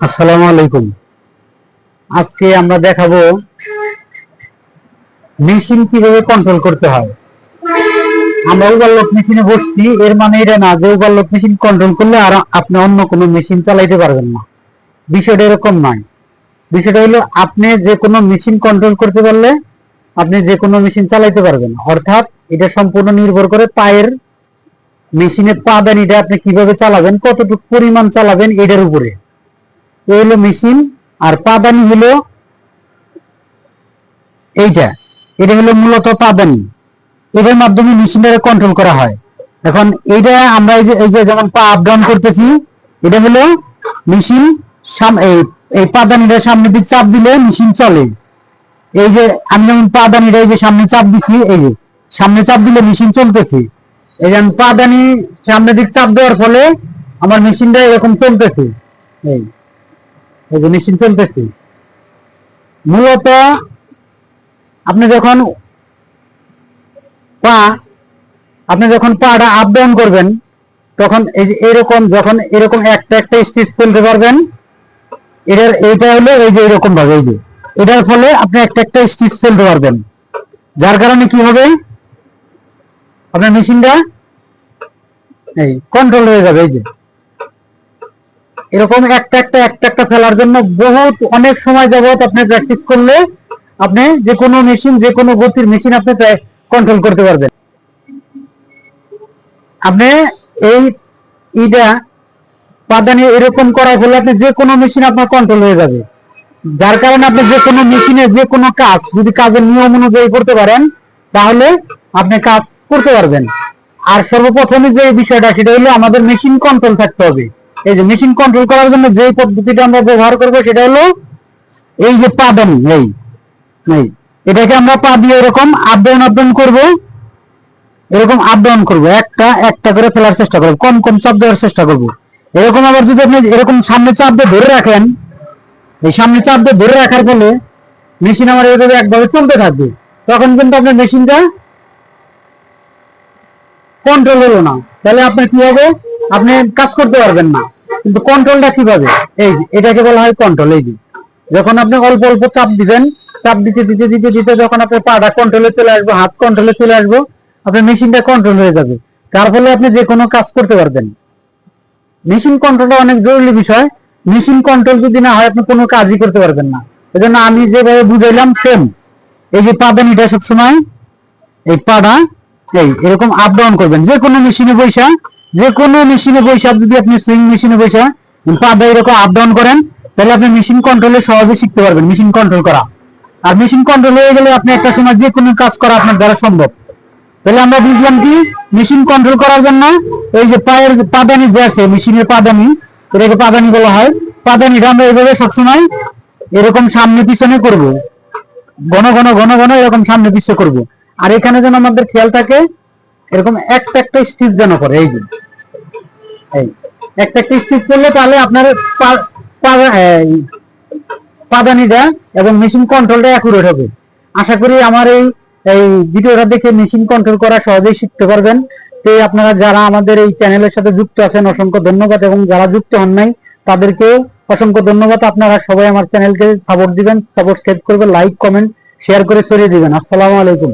আসসালামু আলাইকুম। আজকে আমরা দেখাবো মেশিন কীভাবে কন্ট্রোল করতে হয়। আমরা ওভারলোড মেশিনে বসছি, এর মানে এটা না যে ওভারলোড মেশিন কন্ট্রোল করলে আর আপনি অন্য কোনো মেশিন চালাইতে পারবেন না। বিষয়টা এরকম নয়। বিষয়টা হলো আপনি যে কোনো মেশিন কন্ট্রোল করতে পারলে আপনি যে কোনো মেশিন চালাইতে পারবেন। অর্থাৎ এটা সম্পূর্ণ নির্ভর করে পায়ের মেশিনের পাদানিটা আপনি কীভাবে চালাবেন, কতটুকু পরিমাণ চালাবেন, এটার উপরে। এ হলো মেশিন আর পাদানি হলো এইটা। এটা হলো মূলত পাদানি। এটার মাধ্যমে মেশিনটাকে কন্ট্রোল করা হয়। এখন এইটা আমরা এই যে এই যে যেমন পা আপ ডাউন করতেছি, এটা হলো মেশিন এই পাদানিটা সামনের দিক চাপ দিলে মেশিন চলে। এই যে আমি যেমন পাদানিটা এই যে সামনে চাপ দিছি, এই যে সামনে চাপ দিলে মেশিন চলতেছে। এই যে পাদানি সামনের দিক চাপ দেওয়ার ফলে আমার মেশিনটা এরকম চলতেছে। এই। যে মেশিন চলতেছে। মূলত আপনি যখন পা, আপনি যখন পাটা আপ ডাউন করবেন, তখন এই যে এরকম যখন এরকম একটা একটা স্টিচ ফেলতে পারবেন, এটার এইটা হলো এই যে এরকম ভাবে, এই যে। এটার ফলে আপনি একটা একটা স্টিচ ফেলতে পারবেন। যার কারণে কি হবে? আপনার মেশিনটা এই কন্ট্রোল হয়ে যাবে, এই যে। এরকম একটা একটা একটা একটা ফেলার জন্য বহুত অনেক সময় যাবত আপনি প্র্যাকটিস করলে আপনি যে কোনো মেশিন যে কোনো গতির মেশিন আপনি কন্ট্রোল করতে পারবেন। আপনি এই ইটা পাদানি এরকম করার ফলে আপনি যে কোনো মেশিন আপনার কন্ট্রোল হয়ে যাবে। যার কারণে আপনি যে কোনো মেশিনে যে কোনো কাজ যদি কাজের নিয়ম অনুযায়ী করতে পারেন, তাহলে আপনি কাজ করতে পারবেন। আর সর্বপ্রথমে যে বিষয়টা, সেটা হলো আমাদের মেশিন কন্ট্রোল থাকতে হবে। এই যে মেশিন কন্ট্রোল করার জন্য যে পদ্ধতিটা আমরা ব্যবহার করব সেটা হলো এই যে পাদানি এই এই, এটাকে আমরা পা দিয়ে এরকম এরকম একটা একটা করে ফেলার চেষ্টা কম কম চাপ দেওয়ার চেষ্টা এরকম আবার যদি আপনি এরকম সামনে চাপ দিয়ে ধরে রাখেন, এই সামনে চাপ দিয়ে ধরে রাখার ফলে মেশিন আমার এইভাবে একভাবে চলতে থাকবে। তখন কিন্তু আপনার মেশিনটা কন্ট্রোল হলো না। তাহলে আপনার কি হবে? আপনি কাজ করতে পারবেন না। কিন্তু কন্ট্রোলটা কীভাবে? এই এটাকে বলা হয় কন্ট্রোল এই যে। যখন আপনি অল্প অল্প চাপ দিবেন, চাপ দিতে দিতে দিতে দিতে যখন আপনার পাটা কন্ট্রোলে চলে আসবে, হাত কন্ট্রোলে চলে আসবে, আপনার মেশিনটা কন্ট্রোল হয়ে যাবে। তার ফলে আপনি যে কোনো কাজ করতে পারবেন। মেশিন কন্ট্রোলটা অনেক জরুরি বিষয়। মেশিন কন্ট্রোল যদি না হয়, আপনি কোনো কাজই করতে পারবেন না। এজন্য আমি যেভাবে বুঝাইলাম সেম এই যে পাদানিটা সবসময়, এই পাড়া এই, এরকম আপ ডাউন করবেন। যে কোনো মেশিনে বৈশা যে কোনো মেশিনে বৈশা যদি আপনি সুইং মেশিনে বৈশা পাদা এরকম আপ ডাউন করেন তাহলে আপনি মেশিন কন্ট্রোলে সহজে শিখতে পারবেন মেশিন কন্ট্রোল করা। আর মেশিন কন্ট্রোল হয়ে গেলে আপনি একটা সময় যে কোনো কাজ করা আপনার দ্বারা সম্ভব। তাহলে আমরা বুঝলাম কি মেশিন কন্ট্রোল করার জন্য এই যে পায়ের পাদানি যে আছে মেশিনের পাদানি এটাকে পাদানি বলা হয়। পাদানিটা আমরা এইভাবে সবসময় এরকম সামনে পিছনে করব। ঘন ঘন ঘন ঘন এরকম সামনে পিছনে করব। আর এখানে যেন আমাদের খেয়াল থাকে এরকম একটা একটা স্টিচ যেন করে, এই যে। এই, একটা একটা স্টিচ করলে তাহলে আপনার পাদানিটা এবং মেশিন কন্ট্রোলটা অ্যাকুরেট হবে। আশা করি আমার এই এই ভিডিওটা দেখে মেশিন কন্ট্রোল করা সহজেই শিখতে পারবেন। তো আপনারা যারা আমাদের এই চ্যানেলের সাথে যুক্ত আছেন, অসংখ্য ধন্যবাদ। এবং যারা যুক্ত হন নাই তাদেরকে অসংখ্য ধন্যবাদ। আপনারা সবাই আমার চ্যানেলকে সাপোর্ট দিবেন সাবস্ক্রাইব করবেন লাইক কমেন্ট শেয়ার করে ছড়িয়ে দিবেন। আসসালামু আলাইকুম।